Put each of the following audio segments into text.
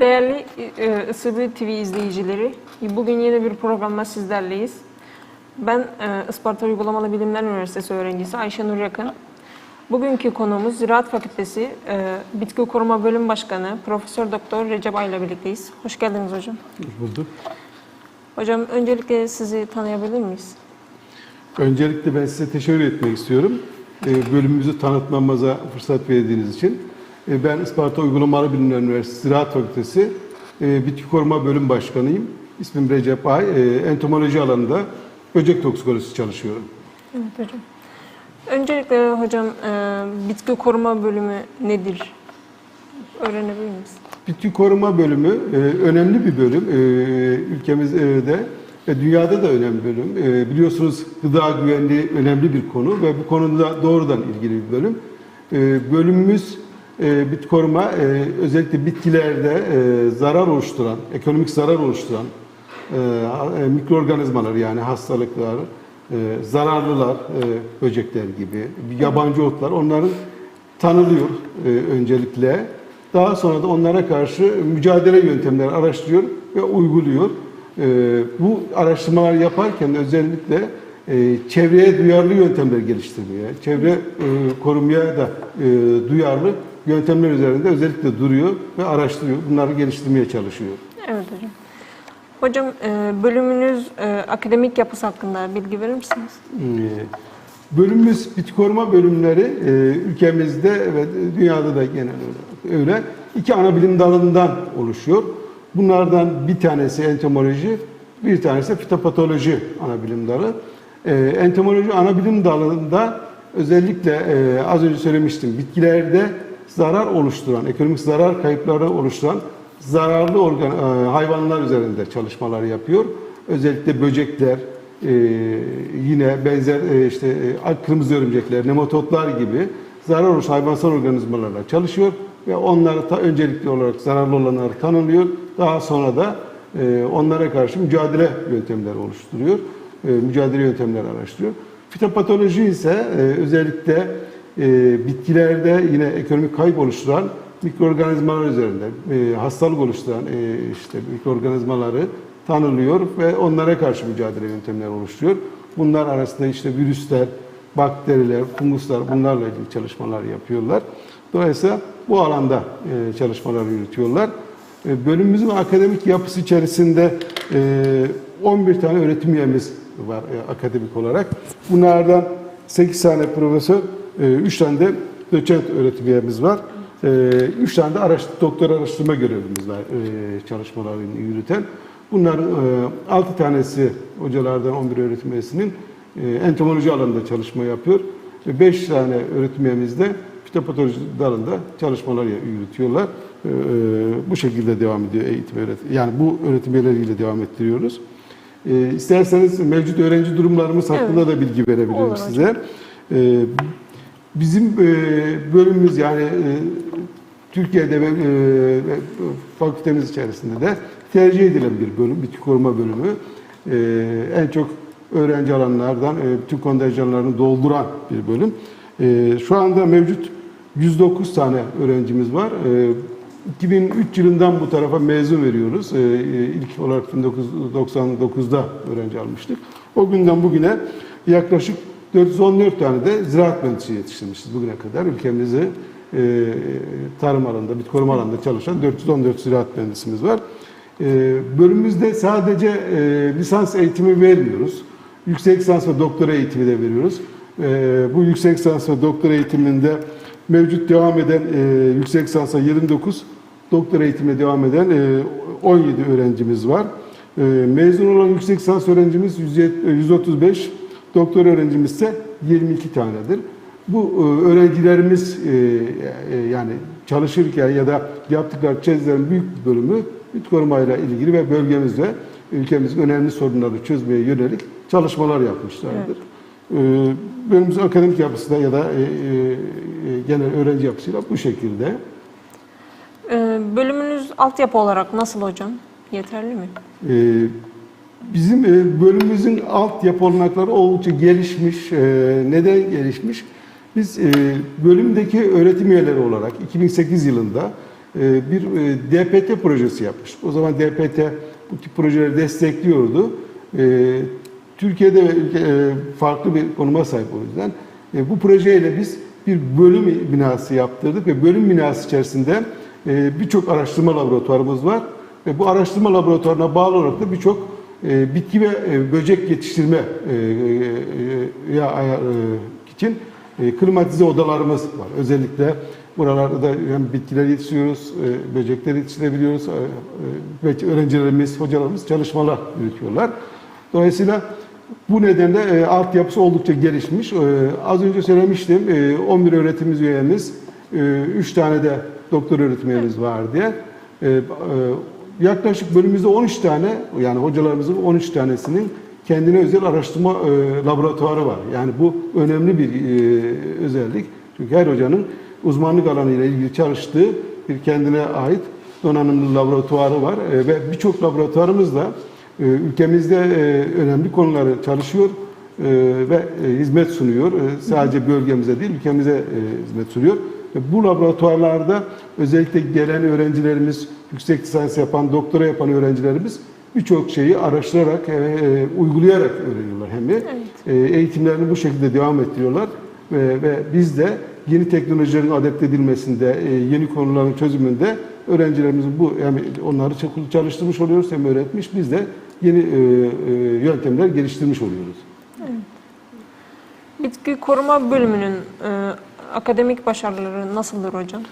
Değerli e, Isırlı TV izleyicileri, bugün yeni bir programla sizlerleyiz. Ben e, Isparta Uygulamalı Bilimler Üniversitesi öğrencisi Ayşenur Yakın. Bugünkü konuğumuz Ziraat Fakültesi e, Bitki Koruma Bölüm Başkanı Profesör Doktor Recep Ay ile birlikteyiz. Hoş geldiniz hocam. Hoş bulduk. Hocam öncelikle sizi tanıyabilir miyiz? Öncelikle ben size teşekkür etmek istiyorum. Ee, Bölümümüzü tanıtmamıza fırsat verdiğiniz için. Ee, Ben Isparta Uygulamalı Bilimler Üniversitesi Ziraat Fakültesi e, Bitki Koruma Bölüm Başkanıyım. İsmim Recep Ay. Ee, Entomoloji alanında böcek toksikolojisi çalışıyorum. Evet hocam. Öncelikle hocam e, Bitki Koruma Bölümü nedir? Öğrenebilir miyiz? Bitki koruma bölümü e, önemli bir bölüm. E, ülkemizde ve dünyada da önemli bir bölüm. E, biliyorsunuz gıda güvenliği önemli bir konu ve bu konuda doğrudan ilgili bir bölüm. E, bölümümüz e, bitki koruma e, özellikle bitkilerde e, zarar oluşturan, ekonomik zarar oluşturan e, e, mikroorganizmalar yani hastalıklar, e, zararlılar, e, böcekler gibi, yabancı otlar onların tanılıyor e, öncelikle. Daha sonra da onlara karşı mücadele yöntemleri araştırıyor ve uyguluyor. E, bu araştırmalar yaparken özellikle e, çevreye duyarlı yöntemler geliştirmeye, çevre e, korumaya da e, duyarlı yöntemler üzerinde özellikle duruyor ve araştırıyor. Bunları geliştirmeye çalışıyor. Evet hocam. Hocam e, bölümünüz e, akademik yapısı hakkında bilgi verir misiniz? Ee, Bölümümüz bitki koruma bölümleri e, ülkemizde ve dünyada da genel olarak öyle iki ana bilim dalından oluşuyor. Bunlardan bir tanesi entomoloji, bir tanesi fitopatoloji ana bilim dalı. Ee, Entomoloji ana bilim dalında özellikle az önce söylemiştim bitkilerde zarar oluşturan, ekonomik zarar kayıpları oluşturan zararlı organ, e, hayvanlar üzerinde çalışmalar yapıyor. Özellikle böcekler, e, yine benzer e, işte e, kırmızı örümcekler, nematodlar gibi zarar olmuş hayvansal organizmalarla çalışıyor ve onları ta, öncelikli olarak zararlı olanları tanımlıyor. Daha sonra da e, onlara karşı mücadele yöntemleri oluşturuyor. E, mücadele yöntemleri araştırıyor. Fitopatoloji ise e, özellikle e, bitkilerde yine ekonomik kayıp oluşturan mikroorganizmalar üzerinde e, hastalık oluşturan e, işte mikroorganizmaları tanılıyor ve onlara karşı mücadele yöntemleri oluşturuyor. Bunlar arasında işte virüsler, bakteriler, funguslar bunlarla ilgili çalışmalar yapıyorlar. Dolayısıyla bu alanda e, çalışmalar yürütüyorlar. E, bölümümüzün akademik yapısı içerisinde e, 11 tane öğretim üyemiz var e, akademik olarak. Bunlardan 8 tane profesör, 3 tane de doçent öğretim üyemiz var. 3 tane de araştır, doktor araştırma görevimiz var e, çalışmalarını yürüten. Bunların 6 tanesi hocalardan 11 öğretim üyesinin e, entomoloji alanında çalışma yapıyor. 5 tane öğretim üyemiz de fitopatoloji dalında çalışmalar yürütüyorlar. E, Bu şekilde devam ediyor eğitim öğretim. Yani bu öğretim üyeleriyle devam ettiriyoruz. E, İsterseniz mevcut öğrenci durumlarımız hakkında da bilgi verebilirim Olur hocam. size. E, Bizim e, bölümümüz yani e, Türkiye'de ve e, ve fakültemiz içerisinde de tercih edilen bir bölüm, bitki koruma bölümü. En çok öğrenci alanlardan e, bütün kontenjanlarını dolduran bir bölüm. Şu anda mevcut 109 tane öğrencimiz var. E, 2003 yılından bu tarafa mezun veriyoruz. E, ilk olarak 1999'da öğrenci almıştık. O günden bugüne yaklaşık 414 tane de ziraat mühendisi yetiştirmişiz bugüne kadar. Ülkemizi e, tarım alanında, bitki koruma alanında çalışan 414 ziraat mühendisimiz var. E, bölümümüzde sadece e, lisans eğitimi vermiyoruz. Yüksek lisans ve doktora eğitimi de veriyoruz. Bu yüksek lisans ve doktora eğitiminde mevcut devam eden yüksek lisansa 29, doktora eğitimine devam eden e, 17 öğrencimiz var. Mezun olan yüksek lisans öğrencimiz 170 135, doktor öğrencimiz ise 22 tanedir. Bu e, öğrencilerimiz e, e, yani çalışırken ya da yaptıkları tezlerin büyük bir bölümü bitki korumayla ilgili ve bölgemizde ülkemizin önemli sorunları çözmeye yönelik çalışmalar yapmışlardır. E, Bölümümüzün akademik yapısı da ya da genel öğrenci yapısıyla bu şekilde. Bölümünüz altyapı olarak nasıl hocam? Yeterli mi? Ee, Bizim e, bölümümüzün altyapı olanakları oldukça gelişmiş. Ee, Neden gelişmiş? Biz e, bölümdeki öğretim üyeleri olarak 2008 yılında e, bir e, DPT projesi yapmış. O zaman DPT bu tip projeleri destekliyordu. E, Türkiye'de e, farklı bir konuma sahip o yüzden. E, Bu projeyle biz bir bölüm binası yaptırdık ve bölüm binası içerisinde e, birçok araştırma laboratuvarımız var ve bu araştırma laboratuvarına bağlı olarak da birçok e, bitki ve e, böcek yetiştirme e, e, e, için e, klimatize odalarımız var. Özellikle buralarda hem bitkiler yetiştiriyoruz, e, böcekler yetiştirebiliyoruz. E, e, öğrencilerimiz, hocalarımız çalışmalar yürütüyorlar. Dolayısıyla bu nedenle e, altyapısı oldukça gelişmiş. E, az önce söylemiştim, e, 11 öğretim üyemiz, 3 tane de doktor öğretim üyemiz var diye. E, e, yaklaşık bölümümüzde 13 tane, yani hocalarımızın 13 tanesinin kendine özel araştırma e, laboratuvarı var. Yani bu önemli bir e, özellik. Çünkü her hocanın uzmanlık alanıyla ilgili çalıştığı bir kendine ait donanımlı laboratuvarı var. E, ve birçok laboratuvarımız da e, ülkemizde e, önemli konuları çalışıyor e, ve e, hizmet sunuyor. E, sadece bölgemize değil, ülkemize e, hizmet sunuyor. Bu laboratuvarlarda özellikle gelen öğrencilerimiz, yüksek lisans yapan, doktora yapan öğrencilerimiz birçok şeyi araştırarak, e, e, uygulayarak öğreniyorlar hem de. E, eğitimlerini bu şekilde devam ettiriyorlar. Ve, ve biz de yeni teknolojilerin adapte edilmesinde, e, yeni konuların çözümünde öğrencilerimizin bu yani onları çalıştırmış oluyoruz hem öğretmiş biz de yeni e, e, yöntemler geliştirmiş oluyoruz. Bitki koruma bölümünün e, akademik başarıları nasıldır hocam?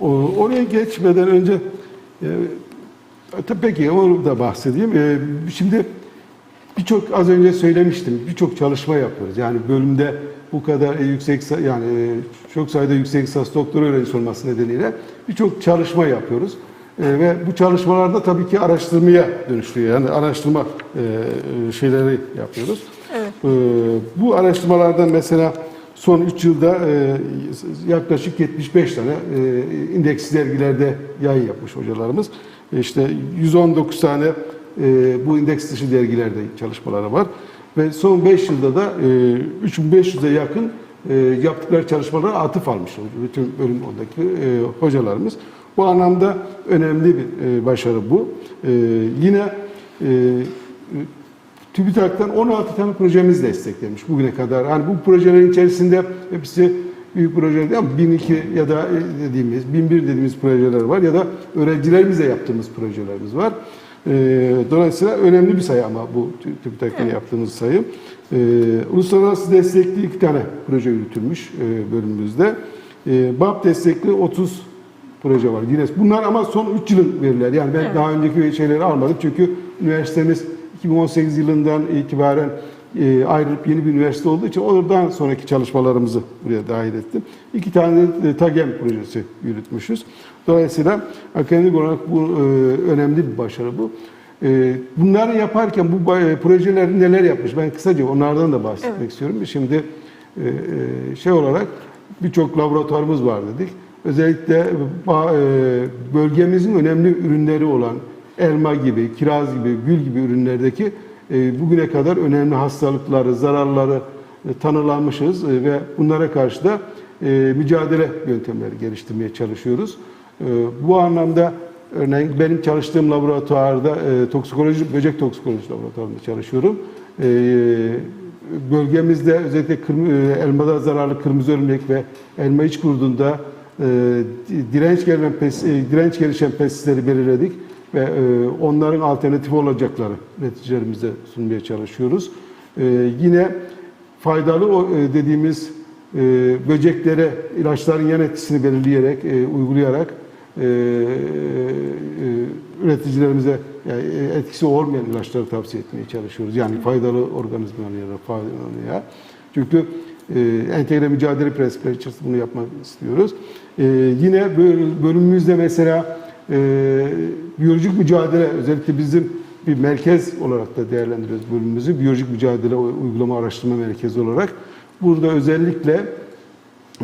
O- Oraya geçmeden önce e, tabii peki onu da bahsedeyim. E, şimdi birçok az önce söylemiştim birçok çalışma yapıyoruz. Yani bölümde bu kadar e, yüksek yani e, çok sayıda yüksek lisans doktor öğrencisi olması nedeniyle birçok çalışma yapıyoruz. E, ve bu çalışmalarda tabii ki araştırmaya dönüşüyor. Yani araştırma e, şeyleri yapıyoruz. Evet. Bu araştırmalardan mesela son 3 yılda e, yaklaşık 75 tane e, indeksiz dergilerde yayın yapmış hocalarımız. E, İşte 119 tane e, bu indeks dışı dergilerde çalışmaları var. Ve son 5 yılda da e, 3500'e yakın e, yaptıkları çalışmalara atıf almış bütün bölüm ondaki e, hocalarımız. Bu anlamda önemli bir başarı bu. Yine TÜBİTAK'tan 16 tane projemiz desteklemiş bugüne kadar. Yani bu projelerin içerisinde hepsi büyük projeler değil ama 1002 ya da e, dediğimiz 1001 dediğimiz projeler var ya da öğrencilerimizle yaptığımız projelerimiz var. Ee, Dolayısıyla önemli bir sayı ama bu Tü- TÜBİTAK'tan yaptığımız sayı. Ee, Uluslararası destekli iki tane proje yürütülmüş e, bölümümüzde. Ee, BAP destekli 30 proje var. Yine bunlar ama son 3 yılın verileri. Yani ben Evet. daha önceki şeyleri almadım çünkü üniversitemiz 2018 yılından itibaren e, ayrılıp yeni bir üniversite olduğu için oradan sonraki çalışmalarımızı buraya dahil ettim. İki tane de TAGEM projesi yürütmüşüz. Dolayısıyla akademik olarak bu e, önemli bir başarı bu. E, bunları yaparken bu ba- projeler neler yapmış? Ben kısaca onlardan da bahsetmek Evet. istiyorum. Şimdi şey olarak birçok laboratuvarımız var dedik. Özellikle bölgemizin önemli ürünleri olan elma gibi, kiraz gibi, gül gibi ürünlerdeki e, bugüne kadar önemli hastalıkları, zararları e, tanılanmışız e, ve bunlara karşı da mücadele yöntemleri geliştirmeye çalışıyoruz. Bu anlamda örneğin benim çalıştığım laboratuvarda toksikoloji, böcek toksikoloji laboratuvarında çalışıyorum. Bölgemizde özellikle elmada zararlı kırmızı örümcek ve elma iç kurduğunda di- direnç gelen direnç gelişen pestisleri belirledik ve e, onların alternatifi olacakları neticelerimize sunmaya çalışıyoruz. E, yine faydalı o, e, dediğimiz e, böceklere ilaçların yan etkisini belirleyerek, e, uygulayarak e, e, üreticilerimize yani e, etkisi olmayan ilaçları tavsiye etmeye çalışıyoruz. Yani faydalı organizmalara, faydalıya. Çünkü e, entegre mücadele prensipleri içerisinde bunu yapmak istiyoruz. E, yine böl- bölümümüzde mesela e, biyolojik mücadele özellikle bizim bir merkez olarak da değerlendiriyoruz bölümümüzü. Biyolojik mücadele uygulama araştırma merkezi olarak. Burada özellikle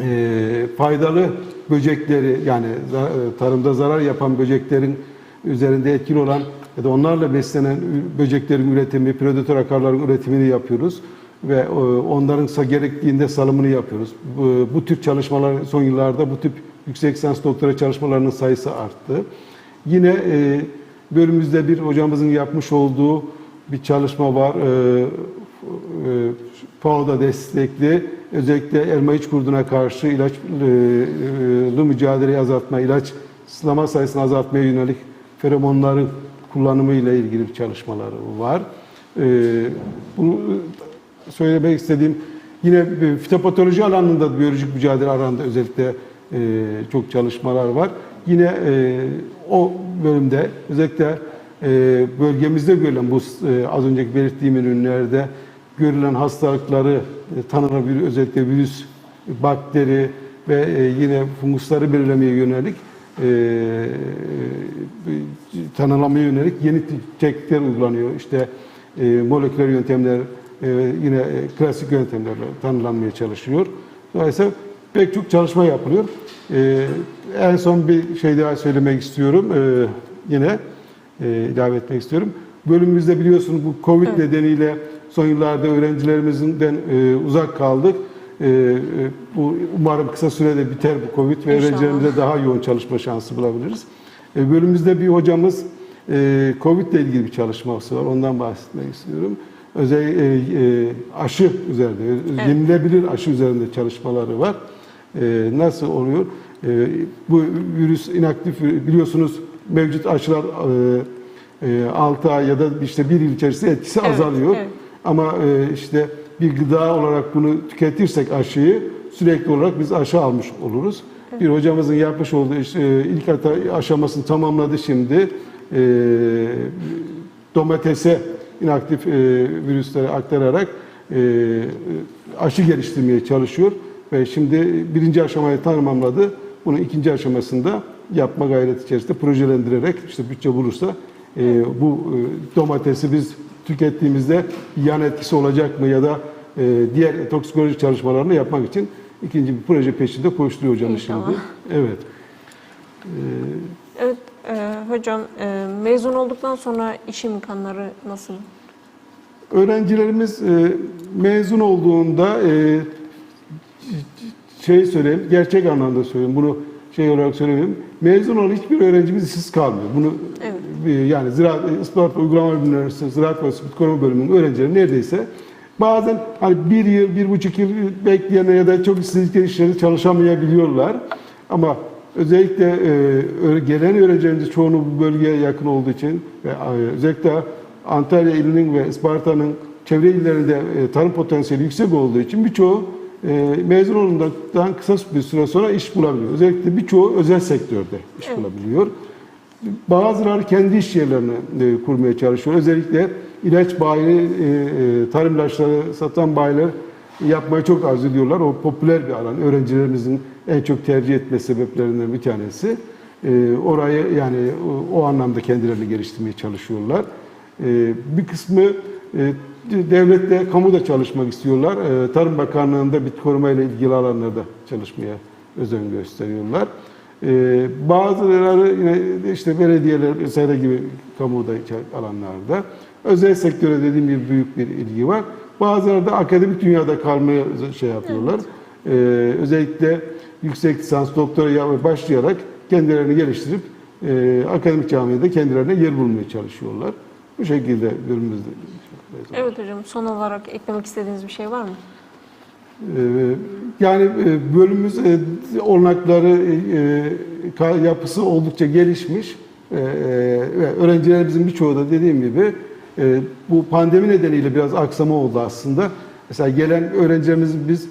e, faydalı böcekleri yani e, tarımda zarar yapan böceklerin üzerinde etkili olan ya da onlarla beslenen böceklerin üretimi, predatör akarların üretimini yapıyoruz ve e, onların gerektiğinde salımını yapıyoruz. Bu, bu tür çalışmalar son yıllarda bu tip yüksek lisans doktora çalışmalarının sayısı arttı. Yine e, bölümümüzde bir hocamızın yapmış olduğu bir çalışma var. E, e, FAO'da destekli özellikle elma iç kurduna karşı ilaçlı mücadeleyi azaltma, ilaç sılama sayısını azaltmaya yönelik feromonların kullanımı ile ilgili bir çalışmaları var. E, bunu söylemek istediğim yine fitopatoloji alanında da biyolojik mücadele alanında özellikle e, çok çalışmalar var. Yine e, o bölümde özellikle e, bölgemizde görülen bu e, az önceki belirttiğim ürünlerde görülen hastalıkları e, tanınan bir özellikle virüs, bakteri ve e, yine fungusları belirlemeye yönelik e, e, tanılamaya yönelik yeni teknikler uygulanıyor. İşte e, moleküler yöntemler e, yine e, klasik yöntemlerle tanımlanmaya çalışıyor. Dolayısıyla pek çok çalışma yapılıyor. E, en son bir şey daha söylemek istiyorum. E, yine e, ilave etmek istiyorum. Bölümümüzde biliyorsunuz bu Covid Evet. nedeniyle son yıllarda öğrencilerimizden e, uzak kaldık. E, e, bu umarım kısa sürede biter bu Covid ve İnşallah. öğrencilerimize daha yoğun çalışma şansı bulabiliriz. E, bölümümüzde bir hocamız e, Covid ile ilgili bir çalışması var. Ondan bahsetmek istiyorum. Özel e, e, aşı üzerinde, Evet. yenilebilir aşı üzerinde çalışmaları var. E, nasıl oluyor? E, bu virüs inaktif biliyorsunuz mevcut aşılar e, 6 ay ya da işte bir yıl içerisinde etkisi Evet, azalıyor. evet. Ama e, işte bir gıda olarak bunu tüketirsek aşıyı sürekli olarak biz aşı almış oluruz. Bir hocamızın yapmış olduğu iş, e, ilk aşamasını tamamladı şimdi. E, domatese inaktif e, virüsleri aktararak e, aşı geliştirmeye çalışıyor ve şimdi birinci aşamayı tamamladı. Bunun ikinci aşamasında yapma gayreti içerisinde projelendirerek işte bütçe bulursa e, bu e, domatesi biz tükettiğimizde yan etkisi olacak mı ya da e, diğer toksikoloji çalışmalarını yapmak için ikinci bir proje peşinde koşturuyor hocamız İnşallah. şimdi. Evet. Evet e, hocam e, mezun olduktan sonra iş imkanları nasıl? Öğrencilerimiz e, mezun olduğunda e, şey söyleyeyim, gerçek anlamda söyleyeyim. Bunu şey olarak söylemiyorum. Mezun olan hiçbir öğrencimiz işsiz kalmıyor. Bunu Evet. yani Ziraat Isparta Uygulama Üniversitesi Ziraat ve Spit Koruma Bölümünün öğrencileri neredeyse bazen hani bir yıl, bir buçuk yıl bekleyen ya da çok istedikleri işleri çalışamayabiliyorlar. Ama özellikle e, gelen öğrencilerimiz çoğunu bu bölgeye yakın olduğu için ve e, özellikle Antalya ilinin ve Isparta'nın çevre illerinde e, tarım potansiyeli yüksek olduğu için birçoğu mezun olunduktan kısa bir süre sonra iş bulabiliyor. Özellikle birçoğu özel sektörde iş Evet. bulabiliyor. Bazıları kendi iş yerlerini e, kurmaya çalışıyor. Özellikle ilaç bayi, e, e, tarım ilaçları satan bayiler yapmayı çok arzu ediyorlar. O popüler bir alan. Öğrencilerimizin en çok tercih etme sebeplerinden bir tanesi. Orayı yani o, anlamda kendilerini geliştirmeye çalışıyorlar. Bir kısmı devlette, kamuda çalışmak istiyorlar. E, Tarım Bakanlığı'nda bitki koruma ile ilgili alanlarda çalışmaya özen gösteriyorlar. Ee, bazıları yine işte belediyeler vesaire gibi kamuda alanlarda. Özel sektöre dediğim gibi büyük bir ilgi var. Bazıları da akademik dünyada kalmaya şey yapıyorlar. Ee, özellikle yüksek lisans, doktora başlayarak kendilerini geliştirip e, akademik camiada kendilerine yer bulmaya çalışıyorlar. Bu şekilde Evet hocam son olarak eklemek istediğiniz bir şey var mı? Ee, Yani e, bölümümüz e, olanakları, e, yapısı oldukça gelişmiş ve öğrencilerimizin birçoğu da dediğim gibi bu pandemi nedeniyle biraz aksama oldu aslında. Mesela gelen öğrencilerimiz biz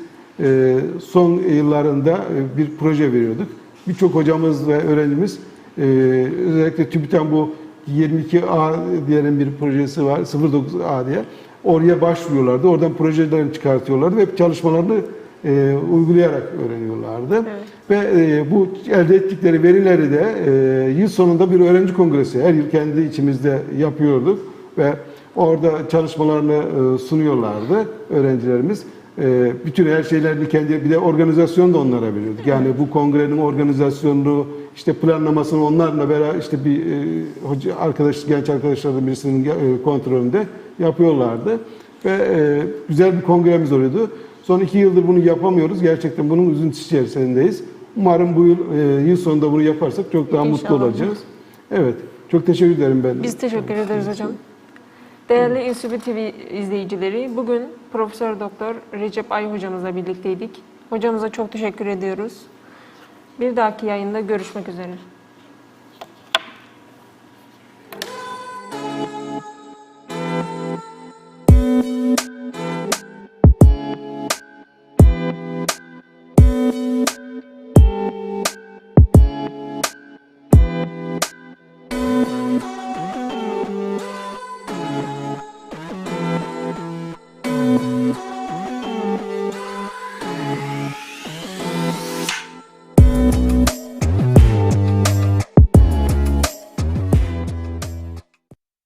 son yıllarında bir proje veriyorduk. Birçok hocamız ve öğrencimiz özellikle TÜBİTAK'ın bu 22A diyelim bir projesi var, 09A diye. Oraya başvuruyorlardı. Oradan projelerini çıkartıyorlardı ve çalışmalarını e, uygulayarak öğreniyorlardı. Evet. Ve e, bu elde ettikleri verileri de e, yıl sonunda bir öğrenci kongresi her yıl kendi içimizde yapıyorduk ve orada çalışmalarını e, sunuyorlardı öğrencilerimiz. E, bütün her şeylerini kendi bir de organizasyon da onlara veriyorduk. Yani bu kongrenin organizasyonunu işte planlamasını onlarla beraber işte bir e, hoca arkadaş genç arkadaşlardan birisinin e, kontrolünde yapıyorlardı ve e, güzel bir kongremiz oluyordu. Son iki yıldır bunu yapamıyoruz. Gerçekten bunun üzüntüsü içerisindeyiz. Umarım bu yıl, e, yıl sonunda bunu yaparsak çok daha mutlu İnşallah. olacağız. Evet. Çok teşekkür ederim ben. Biz teşekkür ederiz hocam. Değerli İSÜBİ TV izleyicileri, bugün Profesör Doktor Recep Ay hocamızla birlikteydik. Hocamıza çok teşekkür ediyoruz. Bir dahaki yayında görüşmek üzere.